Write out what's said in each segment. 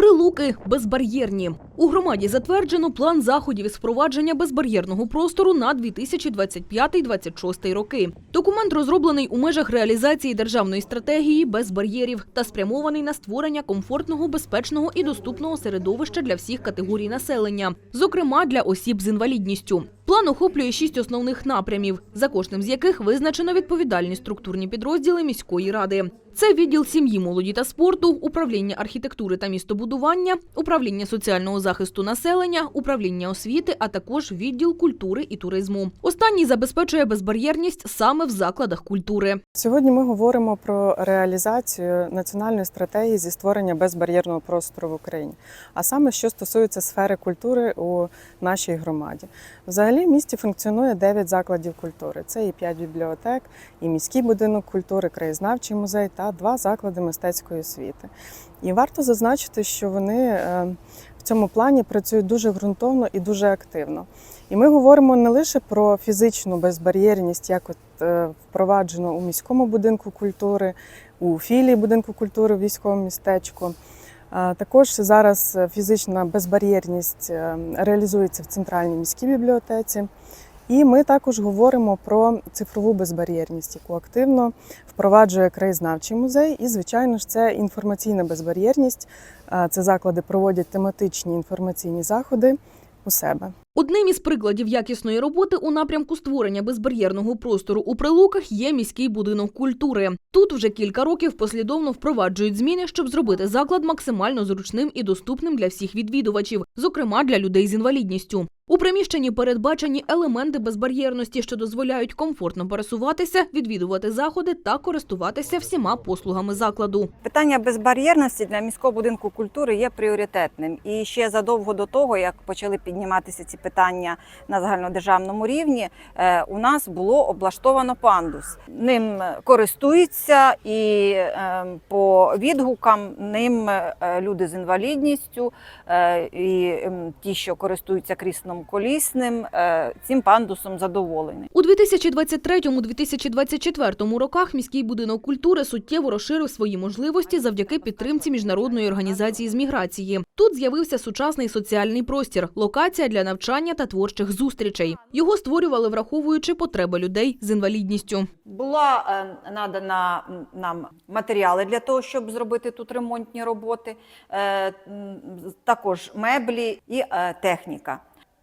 Прилуки безбар'єрні. У громаді затверджено план заходів із впровадження безбар'єрного простору на 2025-2026 роки. Документ розроблений у межах реалізації державної стратегії без бар'єрів та спрямований на створення комфортного, безпечного і доступного середовища для всіх категорій населення, зокрема для осіб з інвалідністю. План охоплює шість основних напрямів, за кожним з яких визначено відповідальні структурні підрозділи міської ради. Це відділ сім'ї, молоді та спорту, управління архітектури та містобудування, управління соціального захисту населення, управління освіти, а також відділ культури і туризму. Останній забезпечує безбар'єрність саме в закладах культури. Сьогодні ми говоримо про реалізацію національної стратегії зі створення безбар'єрного простору в Україні, а саме що стосується сфери культури у нашій громаді. Взагалі в місті функціонує 9 закладів культури. Це і 5 бібліотек, і міський будинок культури, краєзнавчий музей та два заклади мистецької освіти. І варто зазначити, що вони е, в цьому плані працюють дуже ґрунтовно і дуже активно. І ми говоримо не лише про фізичну безбар'єрність, як от е, впроваджено у міському будинку культури, у філії будинку культури в військовому містечку. Також зараз фізична безбар'єрність е, реалізується в центральній міській бібліотеці. І ми також говоримо про цифрову безбар'єрність, яку активно впроваджує краєзнавчий музей. І, звичайно ж, це інформаційна безбар'єрність. Це заклади проводять тематичні інформаційні заходи у себе. Одним із прикладів якісної роботи у напрямку створення безбар'єрного простору у прилуках є міський будинок культури. Тут вже кілька років послідовно впроваджують зміни, щоб зробити заклад максимально зручним і доступним для всіх відвідувачів, зокрема для людей з інвалідністю. У приміщенні передбачені елементи безбар'єрності, що дозволяють комфортно пересуватися, відвідувати заходи та користуватися всіма послугами закладу. Питання безбар'єрності для міського будинку культури є пріоритетним. І ще задовго до того, як почали підніматися ці питання на загальнодержавному рівні, е, у нас було облаштовано пандус. Ним користуються і е, по відгукам ним е, люди з інвалідністю і ті, що користуються колісним, е, цим пандусом задоволені. У 2023-2024 роках міський будинок культури суттєво розширив свої можливості завдяки підтримці міжнародної організації з міграції. Тут з'явився сучасний соціальний простір, локація для навчання та творчих зустрічей. Його створювали, враховуючи потреби людей з інвалідністю. Була е, надана нам матеріали для того, щоб зробити тут ремонтні роботи, е, також меблі і техніка.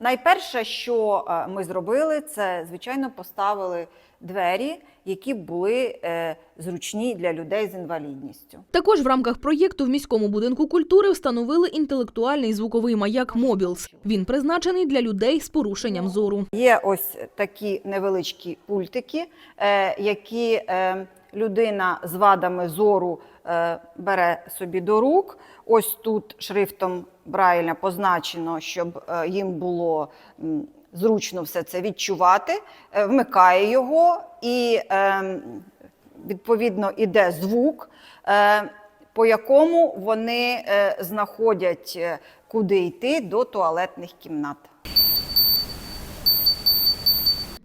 Найперше, що е, ми зробили, це звичайно поставили двері, які були е, зручні для людей з інвалідністю. Також в рамках проєкту в міському будинку культури встановили інтелектуальний звуковий маяк Мобілс. Він призначений для людей з порушенням зору. Є ось такі невеличкі пультики, е, які людина з вадами зору е, бере собі до рук. Ось тут шрифтом Брайля позначено, щоб е, їм було зручно все це відчувати, Е, вмикає його і е, відповідно іде звук, по якому вони знаходять, куди йти до туалетних кімнат.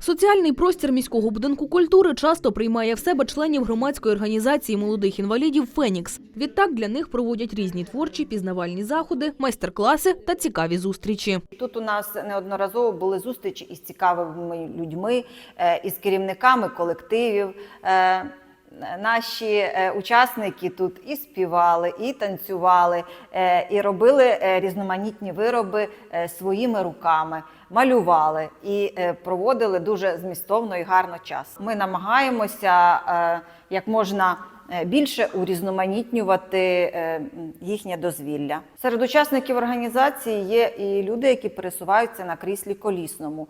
Соціальний простір міського будинку культури часто приймає в себе членів громадської організації молодих інвалідів Фенікс. Відтак для них проводять різні творчі пізнавальні заходи, майстер-класи та цікаві зустрічі. Тут у нас неодноразово були зустрічі із цікавими людьми, е, із керівниками колективів. Наші е, учасники тут і співали, і танцювали, е, і робили е, різноманітні вироби своїми руками, малювали і проводили дуже змістовно і гарно час. Ми намагаємося як можна більше урізноманітнювати їхнє дозвілля. Серед учасників організації є і люди, які пересуваються на кріслі колісному.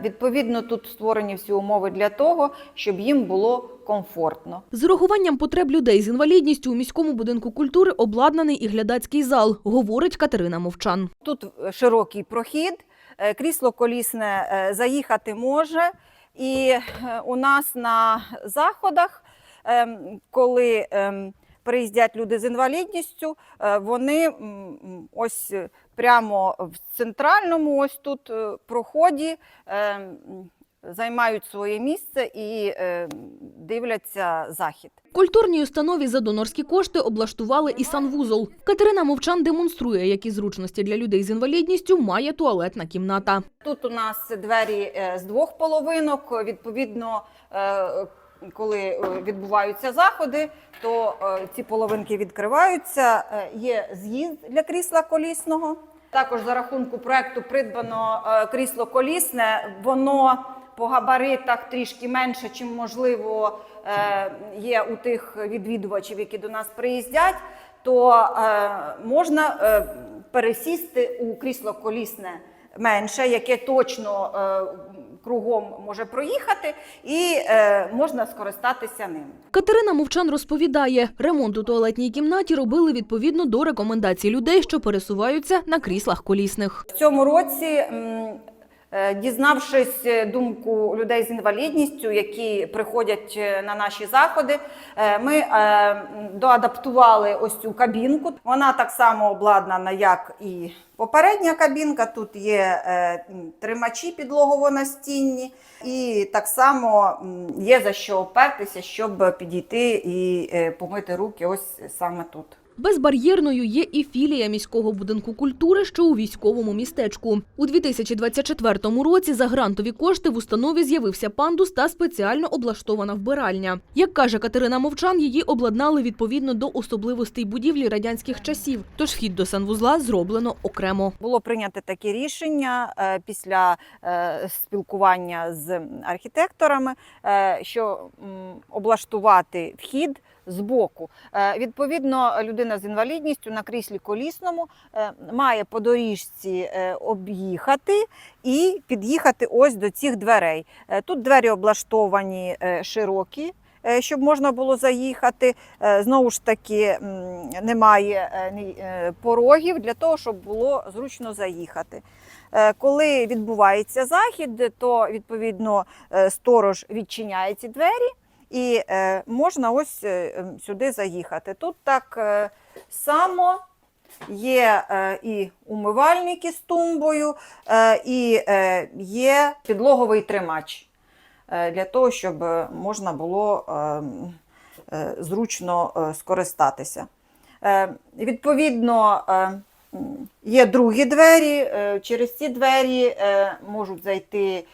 Відповідно, тут створені всі умови для того, щоб їм було комфортно. З урахуванням потреб людей з інвалідністю у міському будинку культури обладнаний і глядацький зал, говорить Катерина Мовчан. Тут е, широкий прохід, е, крісло колісне е, заїхати може. І у нас на заходах, ем, коли ем, приїздять люди з інвалідністю, вони ось прямо в центральному ось тут проході ем, займають своє місце і дивляться захід. Культурній установі за донорські кошти облаштували і санвузол. Катерина Мовчан демонструє, які зручності для людей з інвалідністю має туалетна кімната. Тут у нас двері е, з двох половинок. Відповідно, е, коли е, відбуваються заходи, то ці половинки відкриваються. Є з'їзд для крісла колісного. Також за рахунку проекту придбано крісло колісне. Воно по габаритах трішки менше, чим можливо е, є у тих відвідувачів, які до нас приїздять. То е, можна е, пересісти у крісло колісне менше, яке точно кругом може проїхати, і можна скористатися ним. Катерина Мовчан розповідає, ремонт у туалетній кімнаті робили відповідно до рекомендацій людей, що пересуваються на кріслах колісних. В цьому році, дізнавшись е, думку людей з інвалідністю, які приходять е, на наші заходи, е, ми е, доадаптували ось цю кабінку. Вона так само обладнана, як і попередня кабінка. Тут є е, тримачі підлогово-настінні, і так само є за що опертися, щоб підійти і е, помити руки ось саме тут. Безбар'єрною є і філія міського будинку культури, що у військовому містечку. У 2024 році за грантові кошти в установі з'явився пандус та спеціально облаштована вбиральня. Як каже Катерина Мовчан, її обладнали відповідно до особливостей будівлі радянських часів. Тож вхід до санвузла зроблено окремо. Було прийнято таке рішення е, після е, спілкування з архітекторами, е, що облаштувати вхід збоку. Е, Відповідно, людина з інвалідністю на кріслі колісному е, має по доріжці е, об'їхати і під'їхати ось до цих дверей. Тут двері облаштовані широкі. Щоб можна було заїхати, знову ж таки немає порогів для того, щоб було зручно заїхати. Коли відбувається захід, то відповідно сторож відчиняє ці двері і е, можна ось е, сюди заїхати. Тут так е, само є е, і умивальники з тумбою, е, і е, є підлоговий тримач е, для того, щоб е, можна було е, е, зручно е, скористатися. Е, Відповідно, е, є другі двері. е, Через ці двері можуть зайти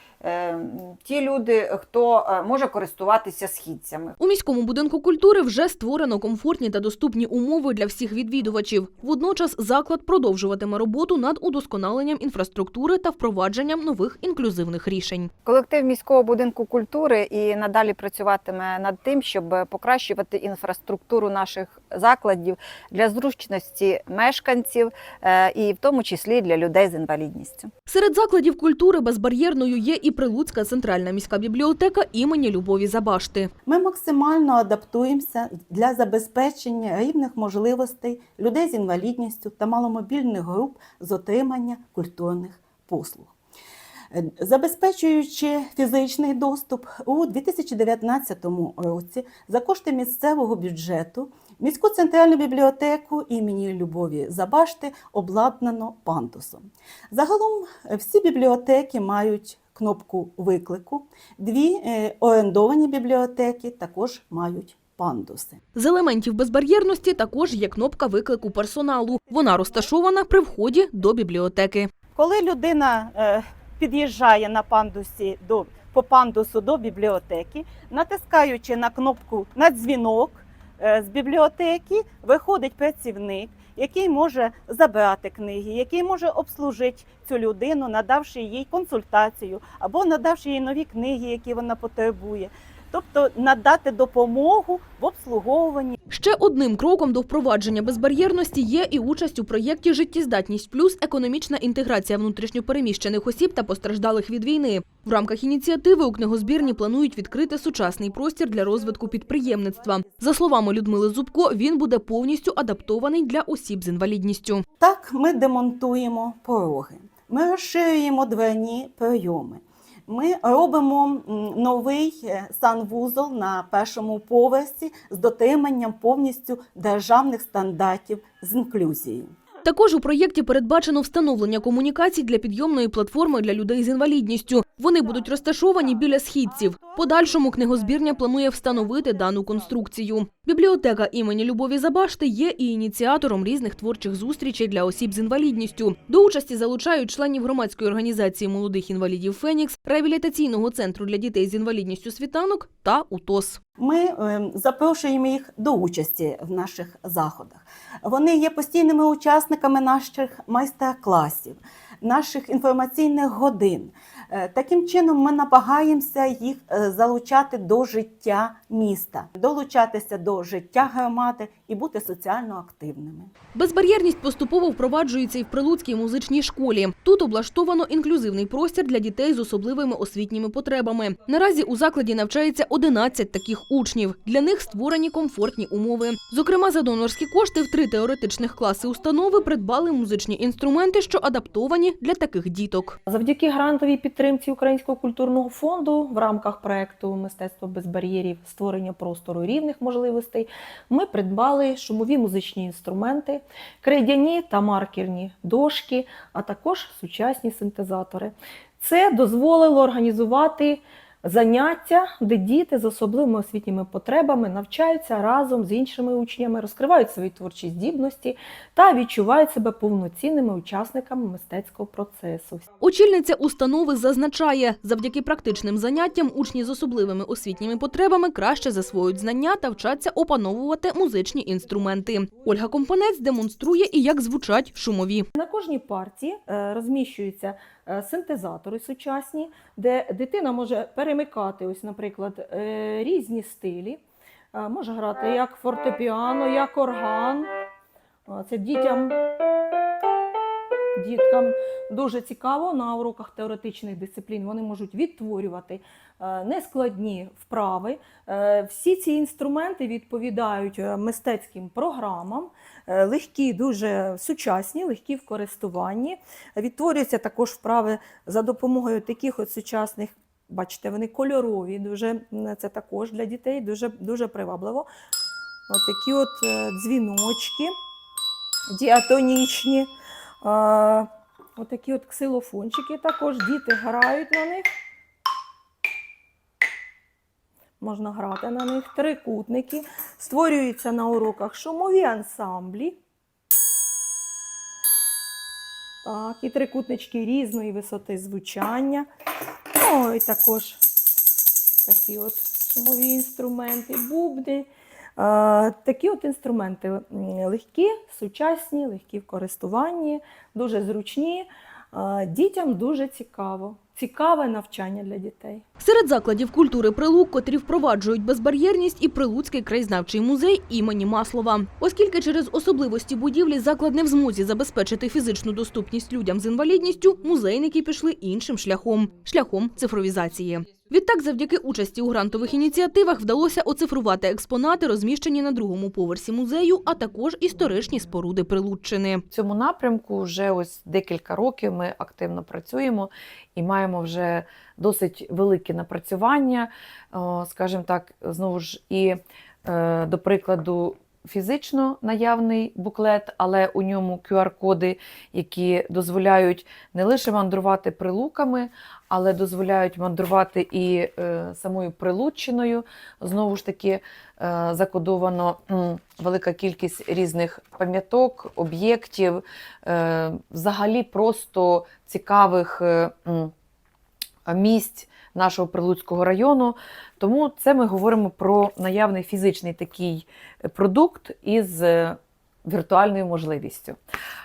ті люди, хто е, може користуватися східцями. У міському будинку культури вже створено комфортні та доступні умови для всіх відвідувачів. Водночас заклад продовжуватиме роботу над удосконаленням інфраструктури та впровадженням нових інклюзивних рішень. Колектив міського будинку культури і надалі працюватиме над тим, щоб покращувати інфраструктуру наших закладів для зручності мешканців, е, і в тому числі для людей з інвалідністю. Серед закладів культури безбар'єрною є і Прилуцька центральна міська бібліотека імені Любові Забашти. Ми максимально адаптуємося для забезпечення рівних можливостей людей з інвалідністю та маломобільних груп з отримання культурних послуг. Забезпечуючи фізичний доступ у 2019 році за кошти місцевого бюджету міську центральну бібліотеку імені Любові Забашти обладнано пандусом. Загалом всі бібліотеки мають кнопку виклику. Дві е, орендовані бібліотеки також мають пандуси. З елементів безбар'єрності також є кнопка виклику персоналу. Вона розташована при вході до бібліотеки. Коли людина е, під'їжджає на пандусі до по пандусу до бібліотеки, натискаючи на кнопку на дзвінок е, з бібліотеки, виходить працівник, який може забрати книги, який може обслужити цю людину, надавши їй консультацію або надавши їй нові книги, які вона потребує. Тобто надати допомогу в обслуговуванні Ще одним кроком до впровадження безбар'єрності є і участь у проєкті Життєздатність плюс економічна інтеграція внутрішньопереміщених осіб та постраждалих від війни. В рамках ініціативи у книгозбірні планують відкрити сучасний простір для розвитку підприємництва. За словами Людмили Зубко, він буде повністю адаптований для осіб з інвалідністю. Так, ми демонтуємо пороги, ми розширюємо дверні прийоми. Ми робимо новий е, санвузол на першому поверсі з дотриманням повністю державних стандартів з інклюзією. Також у проєкті передбачено встановлення комунікацій для підйомної платформи для людей з інвалідністю. Вони будуть розташовані біля східців. Подальшому книгозбірня планує встановити дану конструкцію. Бібліотека імені Любові Забашти є і ініціатором різних творчих зустрічей для осіб з інвалідністю. До участі залучають членів громадської організації молодих інвалідів Фенікс, реабілітаційного центру для дітей з інвалідністю світанок та УТОС. Ми е, запрошуємо їх до участі в наших заходах. Вони є постійними учасниками наших майстер-класів, наших інформаційних годин. Е, Таким чином, ми намагаємося їх е, залучати до життя міста, долучатися до життя громади і бути соціально активними. Безбар'єрність поступово впроваджується і в Прилуцькій музичній школі. Тут облаштовано інклюзивний простір для дітей з особливими освітніми потребами. Наразі у закладі навчається 11 таких учнів. Для них створені комфортні умови. Зокрема, за донорські кошти в три теоретичних класи установи придбали музичні інструменти, що адаптовані для таких діток. Завдяки грантовій підтримці Українського культурного фонду в рамках проекту Мистецтво без бар'єрів створення простору рівних можливостей ми придбали шумові музичні інструменти, крейдяні та маркерні дошки, а також сучасні синтезатори. Це дозволило організувати заняття, де діти з особливими освітніми потребами навчаються разом з іншими учнями, розкривають свої творчі здібності та відчувають себе повноцінними учасниками мистецького процесу. Очільниця установи зазначає, завдяки практичним заняттям учні з особливими освітніми потребами краще засвоюють знання та вчаться опановувати музичні інструменти. Ольга Компанець демонструє і як звучать шумові. На кожній парті е, розміщуються е, синтезатори сучасні, де дитина може перемикати, ось, наприклад, е, різні стилі. Е, Може грати як фортепіано, як орган. Е, Це дітям, діткам дуже цікаво на уроках теоретичних дисциплін. Вони можуть відтворювати е, нескладні вправи. Е, Всі ці інструменти відповідають е, мистецьким програмам, легкі, дуже сучасні, легкі в користуванні. Відтворюються також вправи за допомогою таких от сучасних. Бачите, вони кольорові, дуже це також для дітей дуже, дуже привабливо. От от дзвіночки діатонічні. Е, От такі от ксилофончики також діти грають на них. Можна грати на них. Трикутники. Створюються на уроках шумові ансамблі. Так, і трикутнички різної висоти звучання. Ну, і також такі от шумові інструменти, бубни. Е, Такі от інструменти легкі, сучасні, легкі в користуванні, дуже зручні. Е, Дітям дуже цікаво. Цікаве навчання для дітей. Серед закладів культури Прилук, котрі впроваджують безбар'єрність, і Прилуцький краєзнавчий музей імені Маслова. Оскільки через особливості будівлі заклад не в змозі забезпечити фізичну доступність людям з інвалідністю, музейники пішли іншим шляхом шляхом цифровізації. Відтак, завдяки участі у грантових ініціативах вдалося оцифрувати експонати, розміщені на другому поверсі музею, а також історичні споруди Прилуччини. В цьому напрямку вже ось декілька років ми активно працюємо і маємо вже досить велике напрацювання, скажімо так, знову ж і е, до прикладу. Фізично наявний буклет, але у ньому QR-коди, які дозволяють не лише мандрувати прилуками, але дозволяють мандрувати і е, самою прилуччиною. Знову ж таки, е, закодовано велика кількість різних пам'яток, об'єктів, е, взагалі просто цікавих місць нашого Прилуцького району. Тому це ми говоримо про наявний фізичний такий продукт із е, віртуальною можливістю.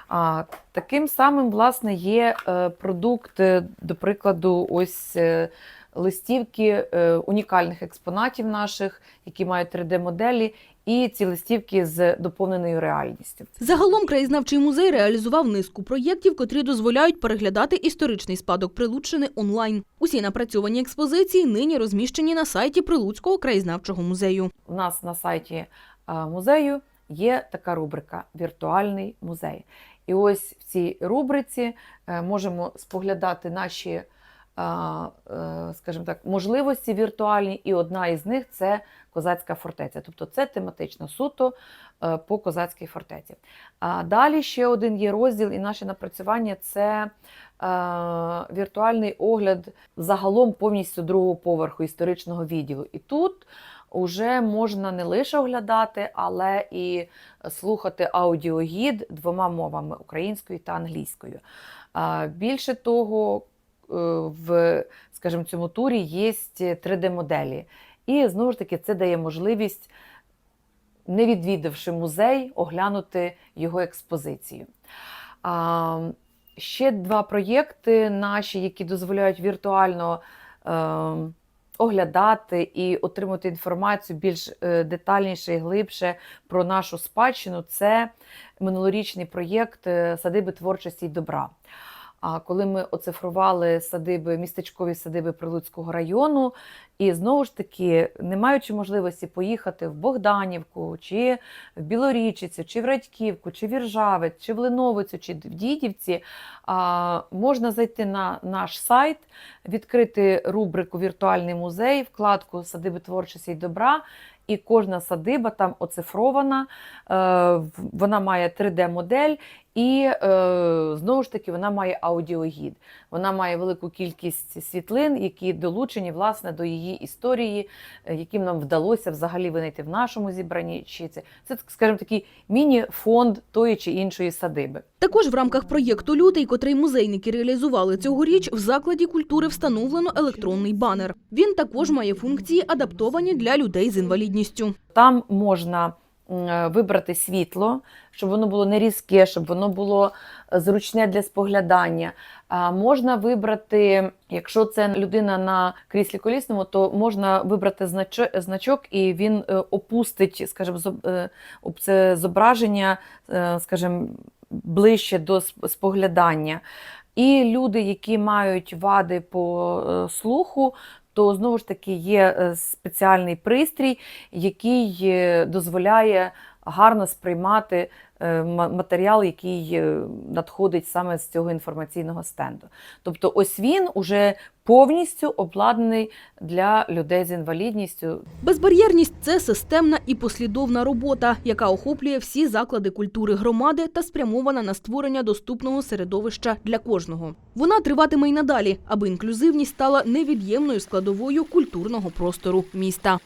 А, таким самим, власне, є е, продукт, е, до прикладу, ось е, листівки е, унікальних експонатів наших, які мають 3D-моделі, і ці листівки з доповненою реальністю. Загалом краєзнавчий музей реалізував низку проєктів, котрі дозволяють переглядати історичний спадок Прилуччини онлайн. Усі напрацьовані експозиції нині розміщені на сайті Прилуцького краєзнавчого музею. У нас на сайті музею є така рубрика Віртуальний музей. І ось в цій рубриці е, можемо споглядати наші скажімо так, можливості віртуальні, і одна із них це козацька фортеця. Тобто це тематично суто е, по козацькій фортеці. Далі ще один є розділ, і наше напрацювання це е, віртуальний огляд загалом повністю другого поверху історичного відділу. І тут вже можна не лише оглядати, але і слухати аудіогід двома мовами українською та англійською. Більше того, е, в скажімо, цьому турі є 3D-моделі. І знову ж таки, це дає можливість, не відвідавши музей, оглянути його експозицію. А, ще два проєкти наші, які дозволяють віртуально е, оглядати і отримати інформацію більш е, детальніше і глибше про нашу спадщину. Це минулорічний проєкт е, садиби творчості й добра. А коли ми оцифрували садиби, містечкові садиби Прилуцького району, і знову ж таки, не маючи можливості поїхати в Богданівку, чи в Білорічицю, чи в Радьківку, чи в Іржавець, чи в Леновицю, чи в Дідівці, можна зайти на наш сайт, відкрити рубрику Віртуальний музей, вкладку Садиби творчості й добра. І кожна садиба там оцифрована, е, вона має 3D-модель, і е, знову ж таки вона має аудіогід. Вона має велику кількість світлин, які долучені власне до її історії, е, яким нам вдалося взагалі винайти в нашому зібранні. Чи це, це скажімо, такий міні-фонд тої чи іншої садиби. Також в рамках проєкту Лютий, котрий музейники реалізували цьогоріч, в закладі культури встановлено електронний банер. Він також має функції, адаптовані для людей з інвалідністю. Там можна вибрати світло, щоб воно було не різке, щоб воно було е, зручне для споглядання. А можна вибрати, якщо це людина на кріслі колісному, то можна вибрати значок, і він е, опустить, скажімо, е, це зображення, е, скажімо, ближче до споглядання. І люди, які мають вади по е, слуху, то знову ж таки є е, спеціальний пристрій, який е, дозволяє гарно сприймати е, матеріал, який е, надходить саме з цього інформаційного стенду. Тобто, ось він уже повністю обладнаний для людей з інвалідністю. Безбар'єрність це системна і послідовна робота, яка охоплює всі заклади культури громади та спрямована на створення доступного середовища для кожного. Вона триватиме й надалі, аби інклюзивність стала невід'ємною складовою культурного простору міста.